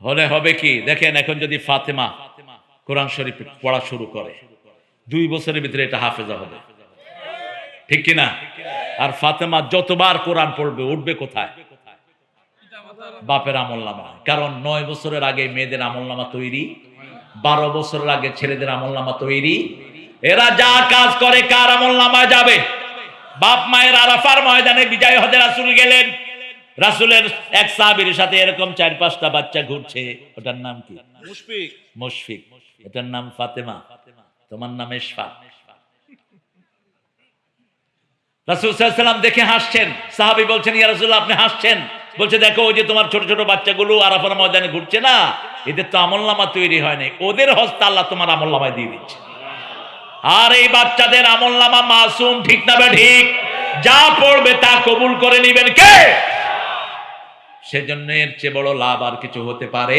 হলে হবে কি? দেখেন, এখন যদি ফাতেমা কোরআন শরীফ পড়া শুরু করে, দুই বছরের ভিতরে এটা হাফেজা হবে। ঠিক কিনা? আর ফাতেমা যতবার কোরআন পড়বে, উঠবে কোথায়? বাপের আমল নামা কারণ নয় বছরের আগে মেয়েদের আমল নামা তৈরি, বারো বছরের আগে ছেলেদের আমল নামা তৈরি। এরা যা কাজ করে কার আমল নামায় যাবে? বাপ মায়ের আরাফার ময়দানে বিজয় হজে রাসুল গেলেন। রাসুলের এক সাহাবীর সাথে এরকম চার পাঁচটা বাচ্চা ঘুরছে। ওটার নাম কি? মুশফিক। মুশফিক। এটার নাম ফাতেমা। তোমার নাম রাসুল সাল্লাম দেখে হাসছেন। সাহাবি বলছেন ইয়া রাসূল আপনি হাসছেন? বলছে দেখো ওই যে তোমার ছোট ছোট বাচ্চাগুলো আরাফার ময়দানে ঘুরছে না এদের তো আমলনামা তৈরি হয় নাই। ওদের হস্তে আল্লাহ তোমার আমলনামায় দিয়ে দিচ্ছে। আর এই বাচ্চাদের আমল নামা মাসুম ঠিক না বে ঠিক? যা পড়বে তা কবুল করে নিবেন কে? সেজন্য এর চেয়ে বড় লাভ আর কিছু হতে পারে